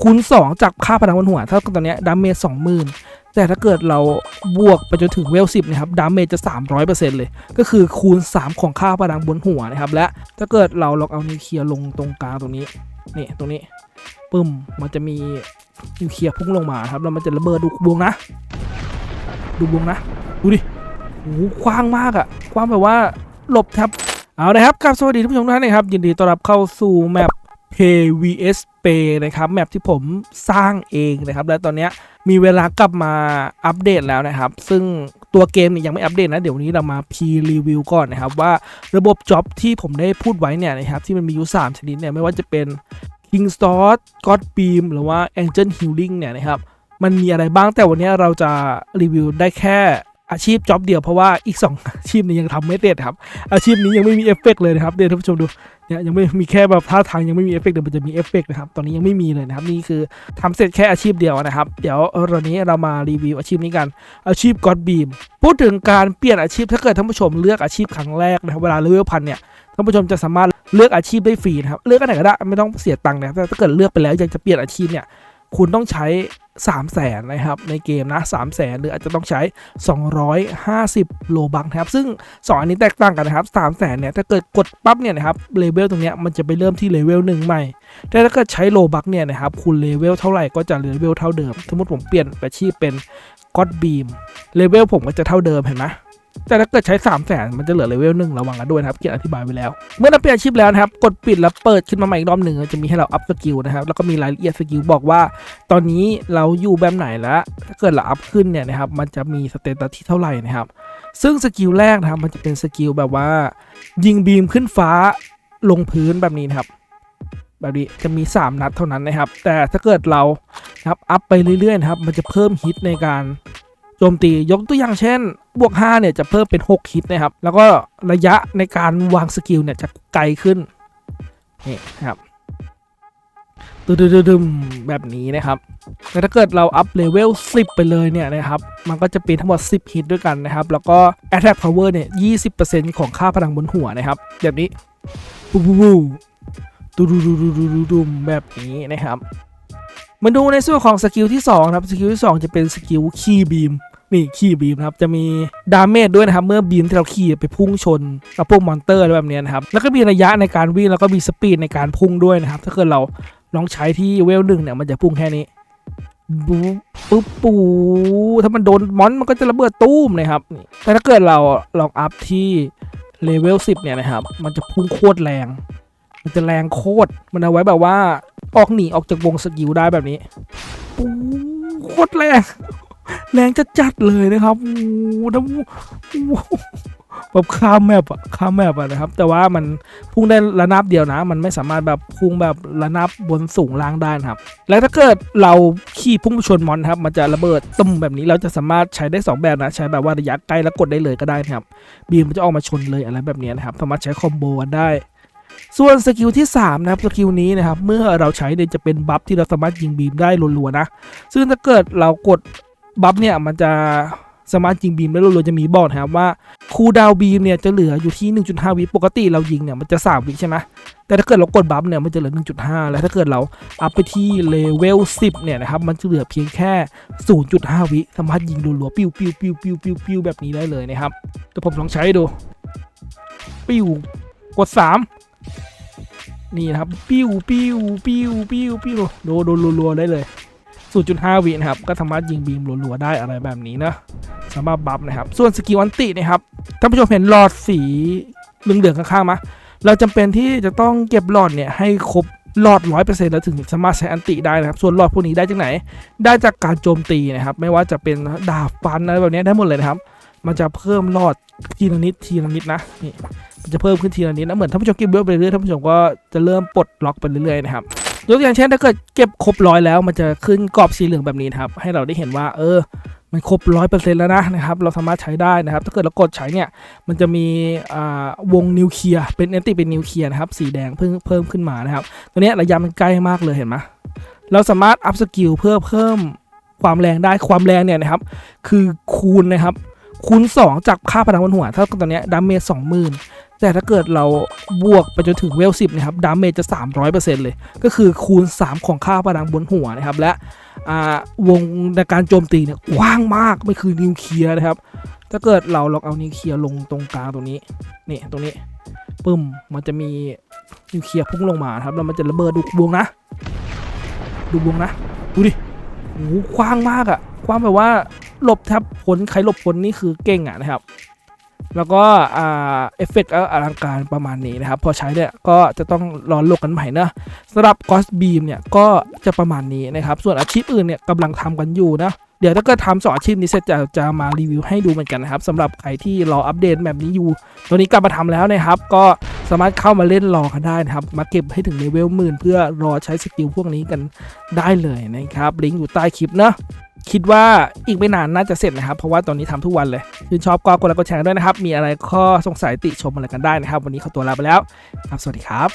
คูณ2 จากค่าพลังบนหัวเท่าตอนนี้ดาเมจสองหมื่นแต่ถ้าเกิดเราบวกไปจนถึงเวลสิบนะครับดาเมจจะ 300%เลย ก็คือคูณ 3 ของค่าพลังบนหัวนะครับ และถ้าเกิดเราลองเอานิวเคลียร์ลงตรงกลางตรงนี้นี่ตรงนี้ปึ้มมันจะมีนิวเคลียร์พุ่งลงมาครับแล้วมันจะระเบิดดูวงนะ ดูวงนะ ดูดิโอ้โหกว้างมากอะกว้างแบบว่าหลบแทบเอานะครับกับสวัสดีทุกผู้ชมทุกท่านนะครับยินดีต้อนรับเข้าสู่แมป PVS Pay นะครับแมปที่ผมสร้างเองนะครับและตอนนี้มีเวลากลับมาอัปเดตแล้วนะครับ ซึ่งตัวเกมเนี่ยยังไม่อัปเดตนะ เดี๋ยววันนี้เรามา P review ก่อนนะครับ ว่าระบบจ็อบที่ผมได้พูดไว้เนี่ยนะครับที่มันมีอยู่3ชนิดเนี่ยไม่ว่าจะเป็น King Sword God Beam หรือว่า Angel Healing เนี่ยนะครับมันมีอะไรบ้างแต่วันนี้เราจะรีวิวได้แค่ อาชีพจ็อบเดียวเพราะว่าอีก 2 อาชีพนี้ยังทำไม่เสร็จครับ อาชีพนี้ยังไม่มีเอฟเฟกเลยนะครับเดี๋ยวท่านผู้ชมดูเนี่ยยังไม่มีแค่แบบท่าทางยังไม่มีเอฟเฟกเดี๋ยวมันจะมีเอฟเฟกนะครับตอนนี้ยังไม่มีเลยนะครับนี่คือทำเสร็จแค่อาชีพเดียวนะครับเดี๋ยววันนี้เรามารีวิวอาชีพนี้กันอาชีพ God Beam พูดถึงการเปลี่ยนอาชีพถ้าเกิดท่านผู้ชมเลือกอาชีพครั้งแรกนะครับเวลาเลเวลพันเนี่ยท่านผู้ชมจะสามารถเลือกอาชีพได้ฟรีนะครับเลือกอันไหนก็ได้ไม่ต้องเสียตังค์นะครับแต่ถ้าเกิดเลือกไปแล้วอยากจะเปลี่ยนอาชีพเนี่ย คุณต้องใช้ 3 0 0แสนนะครับในเกมนะ3 0 0แสนหรืออาจจะต้องใช้ 250 โลบังนะครับ ซึ่ง 2 อันนี้แตกต่างกันนะครับ3 0 0แสนเนี่ยถ้าเกิดกดปั๊บเนี่ยนะครับเลเวลตรงเนี้ยมันจะไปเริ่มที่เลเวลหนึ่งใหม่ แต่ถ้าเกิดใช้โลบักเนี่ยนะครับคุณเลเวลเท่าไหร่ก็จะเลเวลเท่าเดิม สมมติผมเปลี่ยนอาชีพเป็นก็อดบีมเลเวลผมก็จะเท่าเดิมเห็นไหม แต่ถ้าเกิดใช้ 3 0 0แสนมันจะเหลือเลเวลหนึ่งระวังกันด้วยนะครับเขียนอธิบายไว้แล้ว เมื่อเราเปลี่ยนอาชีพแล้วนะครับ กดปิดแล้วเปิดขึ้นมาใหม่อีกรอบหนึ่งจะมีให้เราอัพสกิลนะครับ แล้วก็มีรายละเอียดสกิลบอกว่า ตอนนี้เราอยู่แบบไหนแล้ว ถ้าเกิดเราอัพขึ้นเนี่ยนะครับ มันจะมีสเตตัสที่เท่าไหร่นะครับ ซึ่งสกิลแรกนะครับ มันจะเป็นสกิลแบบว่า ยิงบีมขึ้นฟ้าลงพื้นแบบนี้นะครับ แบบนี้จะมี 3 นัดเท่านั้นนะครับ แต่ถ้าเกิดเรานะครับอัพไปเรื่อยๆนะครับ มันจะเพิ่มฮิตในการ โจมตียกตัวอย่างเช่น บวก 5 เนี่ย จะเพิ่มเป็น 6 ฮิตนะครับ แล้วก็ระยะในการวางสกิลเนี่ย จะไกลขึ้น นี่นะครับตึมๆแบบนี้นะครับแต่ถ้าเกิดเราอัพเลเวล 10 ไปเลยเนี่ยนะครับ มันก็จะเป็นทั้งหมด 10 ฮิตด้วยกันนะครับ แล้วก็ Attack Power เนี่ย 20%ของค่าพลังบนหัวนะครับ แบบนี้ปูปูปูดูดูดูดูดูดูดูแบบนี้นะครับ มาดูในส่วนของสกิลที่2ครับสกิลที่ 2 จะเป็นสกิลคีบีมนี่คีบีมนะครับจะมีดาเมจด้วยนะครับ เมื่อบีมที่เราขี่ไปพุ่งชนกับพวกมอนเตอร์อะไรแบบนี้นะครับ แล้วก็มีระยะในการวิ่งแล้วก็มีสปีดในการพุ่งด้วยนะครับ ถ้าเกิดเราลองใช้ที่เวลหนึ่งเนี่ยมันจะพุ่งแค่นี้บูปุ๊บปูถ้ามันโดนมอนมันก็จะระเบิดตู้มนะครับ แต่ถ้าเกิดเราลองอัพที่เลเวล10เนี่ยนะครับ มันจะพุ่งโคตรแรง มันจะแรงโคตรมันเอาไว้แบบว่า ออกหนีออกจากวงสกิลได้แบบนี้ปูโคตรแรงแรงจะจัดๆเลยนะครับ โอ้โหน้แบบข้ามแมปอะข้ามแมปอะนะครับ แต่ว่ามันพุ่งได้ระนาบเดียวนะ มันไม่สามารถแบบพุ่งแบบระนาบบนสูงล่างได้นะครับ แล้วถ้าเกิดเราขี่พุ่งไปชนมอนครับ มันจะระเบิดตุ้มแบบนี้ เราจะสามารถใช้ได้สองแบบนะ ใช้แบบว่าระยะใกล้แล้วกดได้เลยก็ได้นะครับ บีมมันจะออกมาชนเลยอะไรแบบนี้นะครับ สามารถใช้คอมโบกันได้ ส่วนสกิลที่ 3 นะครับสกิลนี้นะครับเมื่อเราใช้เนี่ยจะเป็นบัฟที่เราสามารถยิงบีมได้รัวๆนะ ซึ่งถ้าเกิดเรากดบัฟเนี่ยมันจะสามารถยิงบีมได้รัวๆจะมีบอกนะครับว่าคูดาวบีมเนี่ยจะเหลืออยู่ที่ 1.5 วิปกติเรายิงเนี่ยมันจะ 3 วิใช่ไหมแต่ถ้าเกิดเรากดบัฟเนี่ยมันจะเหลือ 1.5 แล้วถ้าเกิดเราอัพไปที่เลเวล 10 เนี่ยนะครับมันจะเหลือเพียงแค่ 0.5 วิสามารถยิงรัวๆปิ้วปิ้วปิ้วปิ้วปิ้วปิ้วแบบนี้ได้เลยนะครับแต่ผมลองใช้ดูปิ้วกด 3 นี่นะครับ ปิ้วปิ้วปิ้วปิ้วปิ้วโดนโดนรัวๆได้เลย 0.5วินะครับ ก็สามารถยิงบีมรัวๆได้อะไรแบบนี้นะสามารถบัฟนะครับ ส่วนสกิลอันตินะครับท่านผู้ชมเห็นหลอดสีเหลืองๆข้างๆมะเราจำเป็นที่จะต้องเก็บหลอดเนี่ยให้ครบหลอด 100%แล้วถึงสามารถใช้อันติได้นะครับ ส่วนหลอดพวกนี้ได้จากไหน ได้จากการโจมตีนะครับ ไม่ว่าจะเป็นดาบฟันอะไรแบบนี้ได้หมดเลยนะครับ มันจะเพิ่มหลอดทีละนิดทีละนิดนะ นี่ จะเพิ่มขึ้นทีละนิดนะเหมือนท่านผู้ชมเก็บเวลไปเรื่อยๆท่านผู้ชมก็จะเริ่มปลดล็อกไปเรื่อยๆนะครับยกตัวอย่างเช่นถ้าเกิดเก็บครบร้อยแล้ว มันจะขึ้นกรอบสีเหลืองแบบนี้นครับให้เราได้เห็นว่า เออ มันครบร้อยเปอร์เซ็นต์แล้วนะนะครับเราสามารถใช้ได้นะครับ ถ้าเกิดเรากดใช้เนี่ยมันจะมีอ่าวงนิวเคลียร์เป็นแอนติเป็นนิวเคลียร์นะครับสีแดงเพิ่มเพิ่มขึ้นมานะครับตัวนี้ระยะมันใกล้มากเลยเห็นไหมเราสามารถอัพสกิลเพื่อเพิ่มความแรงได้ความแรงเนี่ยนะครับ คือคูณนะครับ คูณ2 จากค่าพลังบนหัว ถ้าตอนนี้ดาเมจ20,000แต่ถ้าเกิดเราบวกไปจนถึงเวล10นะครับดาเมจจะ 300%เลย ก็คือคูณ 3 ของค่าพลังบนหัวนะครับ และอ่าวงในการโจมตีเนี่ยกว้างมากไม่คือนิวเคลียร์นะครับ ถ้าเกิดเราลองเอานิวเคลียร์ลงตรงกลางตรงนี้นี่ตรงนี้ปึ้มมันจะมีนิวเคลียร์พุ่งลงมาครับแล้วมันจะระเบิดดูวงนะ ดูวงนะ ดูดิโอ้โหกว้างมากอะกว้างแบบว่า หลบแทบพ้นใครหลบพ้นนี่คือเก่งอะนะครับ แล้วก็อ่าเอฟเฟกต์ก็อลังการประมาณนี้นะครับ พอใช้เนี่ยก็จะต้องรอโลกกันใหม่นะสำหรับกอสบีมเนี่ยก็จะประมาณนี้นะครับ ส่วนอาชีพอื่นเนี่ยกำลังทำกันอยู่นะเดี๋ยวถ้าเกิดทำสองอาชีพนี้เสร็จจะจะมารีวิวให้ดูเหมือนกันนะครับสำหรับใครที่รออัปเดตแบบนี้อยู่ ตัวนี้กลับมาทำแล้วนะครับ ก็สามารถเข้ามาเล่นรอกันได้นะครับ มาเก็บให้ถึงเลเวลหมื่นเพื่อรอใช้สกิลพวกนี้กันได้เลยนะครับ ลิงก์อยู่ใต้คลิปเนะ คิดว่าอีกไม่นานน่าจะเสร็จนะครับ เพราะว่าตอนนี้ทำทุกวันเลยชื่นชอบก็กดไลค์กดแชร์ด้วยนะครับ มีอะไรข้อสงสัยติชมอะไรกันได้นะครับ วันนี้ขอตัวลาไปแล้วครับสวัสดีครับ